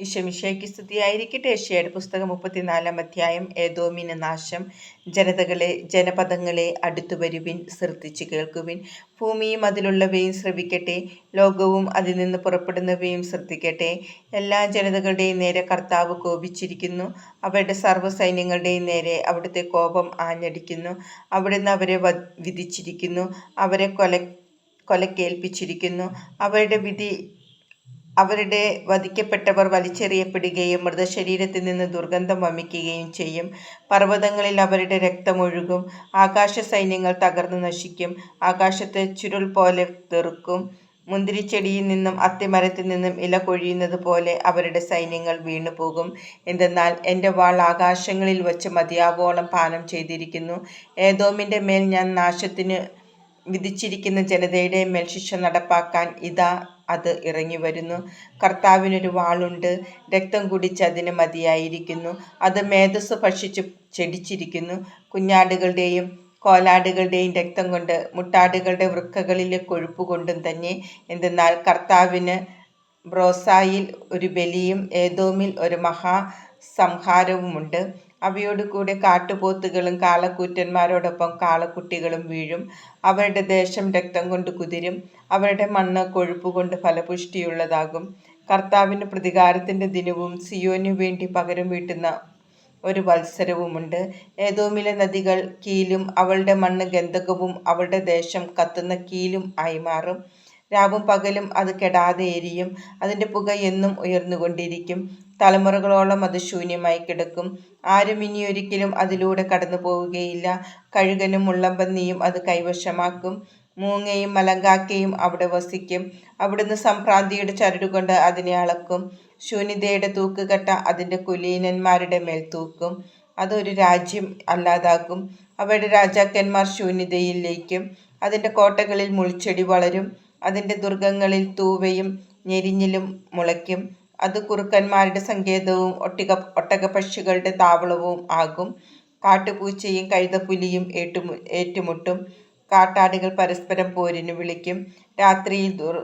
ഈശോമിശിഹായ്ക്ക് സ്തുതിയായിരിക്കട്ടെ. ഏഷ്യയുടെ പുസ്തകം മുപ്പത്തിനാലാം അധ്യായം ഏതോമിന് നാശം ജനതകളെ ജനപദങ്ങളെ അടുത്തു വരുവിൻ ശ്രദ്ധിച്ചു കേൾക്കുവിൻ. ഭൂമിയും അതിലുള്ളവയും ശ്രവിക്കട്ടെ. ലോകവും അതിൽ നിന്ന് പുറപ്പെടുന്നവയും ശ്രദ്ധിക്കട്ടെ. എല്ലാ ജനതകളുടെയും നേരെ കർത്താവ് കോപിച്ചിരിക്കുന്നു. അവരുടെ സർവസൈന്യങ്ങളുടെയും നേരെ അവിടുത്തെ കോപം ആഞ്ഞടിക്കുന്നു. അവിടുന്ന് അവരെ വിധിച്ചിരിക്കുന്നു. അവരെ കൊല കൊലക്കേൽപ്പിച്ചിരിക്കുന്നു. അവരുടെ വിധി അവരുടെ വധിക്കപ്പെട്ടവർ വലിച്ചെറിയപ്പെടുകയും മൃതശരീരത്തിൽ നിന്ന് ദുർഗന്ധം വമിക്കുകയും ചെയ്യും. പർവതങ്ങളിൽ അവരുടെ രക്തമൊഴുകും ആകാശ സൈന്യങ്ങൾ തകർന്നു നശിക്കും. ആകാശത്തെ ചുരുൾ പോലെ തെറുക്കും. മുന്തിരിച്ചെടിയിൽ നിന്നും അത്തിമരത്തിൽ നിന്നും ഇല കൊഴിയുന്നത് പോലെ അവരുടെ സൈന്യങ്ങൾ വീണുപോകും. എന്തെന്നാൽ എന്റെ വാൾ ആകാശങ്ങളിൽ വച്ച് മതിയാവോളം പാനം ചെയ്തിരിക്കുന്നു. ഏതോമിന്റെ മേൽ ഞാൻ നാശത്തിന് വിധിച്ചിരിക്കുന്ന ജനതയുടെ മേൽ ശിക്ഷ നടപ്പാക്കാൻ ഇതാ അത് ഇറങ്ങി വരുന്നു. കർത്താവിനൊരു വാളുണ്ട്. രക്തം കുടിച്ച് അതിന് മതിയായിരിക്കുന്നു. അത് മേധസ് ഭക്ഷിച്ച് ചെടിച്ചിരിക്കുന്നു കുഞ്ഞാടുകളുടെയും കോലാടുകളുടെയും രക്തം കൊണ്ട് മുട്ടാടുകളുടെ വൃക്കകളിലെ കൊഴുപ്പ് കൊണ്ടും തന്നെ. എന്തെന്നാൽ കർത്താവിന് ബ്രോസായിൽ ഒരു ബലിയും ഏതോമിൽ ഒരു മഹാ സംഹാരവുമുണ്ട് അവയോടുകൂടെ കാട്ടുപോത്തുകളും കാളക്കൂറ്റന്മാരോടൊപ്പം കാളക്കുട്ടികളും വീഴും. അവരുടെ ദേശം രക്തം കൊണ്ട് കുതിരും. അവരുടെ മണ്ണ് കൊഴുപ്പ് കൊണ്ട് ഫലപുഷ്ടിയുള്ളതാകും. കർത്താവിന് പ്രതികാരത്തിന്റെ ദിനവും സിയോനു വേണ്ടി പകരം വീട്ടുന്ന ഒരു വത്സരവുമുണ്ട്. ഏതോമിലെ നദികൾ കീലും അവളുടെ മണ്ണ് ഗന്ധകവും അവളുടെ ദേശം കത്തുന്ന കീലും ആയി മാറും. രാവും പകലും അത് കെടാതെ എരിയും. അതിന്റെ പുക എന്നും ഉയർന്നുകൊണ്ടിരിക്കും. തലമുറകളോളം അത് ശൂന്യമായി കിടക്കും. ആരും ഇനി ഒരിക്കലും അതിലൂടെ കടന്നു പോവുകയില്ല കഴുകനും മുള്ളമ്പന്നിയും അത് കൈവശമാക്കും. മൂങ്ങയും മലങ്കാക്കയും അവിടെ വസിക്കും. അവിടുന്ന് സംഭ്രാന്തിയുടെ ചരടുകൊണ്ട് അതിനെ അളക്കും. ശൂന്യതയുടെ തൂക്കുകട്ട അതിന്റെ കുലീനന്മാരുടെ മേൽ തൂക്കും. അതൊരു രാജ്യം അല്ലാതാക്കും. അവരുടെ രാജാക്കന്മാർ ശൂന്യതയിലേക്കും. അതിന്റെ കോട്ടകളിൽ മുൾച്ചെടി വളരും. അതിന്റെ ദുർഗങ്ങളിൽ തൂവയും ഞെരിഞ്ഞിലും മുളയ്ക്കും. അത് കുറുക്കന്മാരുടെ സങ്കേതവും ഒട്ടിക ഒട്ടകപക്ഷികളുടെ താവളവും ആകും. കാട്ടുപൂച്ചയും കഴുതപ്പുലിയും ഏറ്റുമു ഏറ്റുമുട്ടും. കാട്ടാടികൾ പരസ്പരം പോരിന് വിളിക്കും. രാത്രിയിൽ ദുർ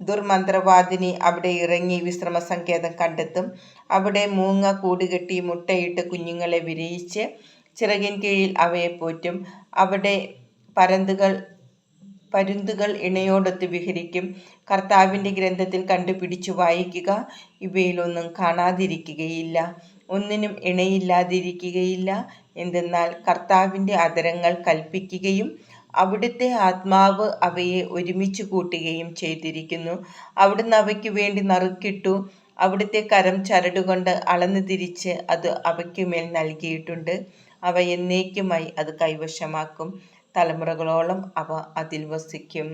ദുർമന്ത്രവാദിനി അവിടെ ഇറങ്ങി വിശ്രമ സങ്കേതം കണ്ടെത്തും. അവിടെ മൂങ്ങ കൂടുകെട്ടി മുട്ടയിട്ട് കുഞ്ഞുങ്ങളെ വിരയിച്ച് ചിറകിൻ കീഴിൽ അവയെ പോറ്റും. അവിടെ പരന്തുകൾ പരുന്തുകൾ ഇണയോടൊത്ത് വിഹരിക്കും. കർത്താവിന്റെ ഗ്രന്ഥത്തിൽ കണ്ടുപിടിച്ചു വായിക്കുക ഇവയിലൊന്നും കാണാതിരിക്കുകയില്ല. ഒന്നിനും ഇണയില്ലാതിരിക്കുകയില്ല എന്തെന്നാൽ കർത്താവിന്റെ അതരങ്ങൾ കൽപ്പിക്കുകയും അവിടുത്തെ ആത്മാവ് അവയെ ഒരുമിച്ച് കൂട്ടുകയും ചെയ്തിരിക്കുന്നു. അവിടുന്ന് അവയ്ക്ക് വേണ്ടി നറുക്കിട്ടു അവിടുത്തെ കരം ചരടുകൊണ്ട് അളന്നു തിരിച്ച് അത് അവയ്ക്കുമേൽ നൽകിയിട്ടുണ്ട്. അവ എന്നേക്കുമായി അത് കൈവശമാക്കും. തലമുറകളോളം അവ അതിൽ വസിക്കും.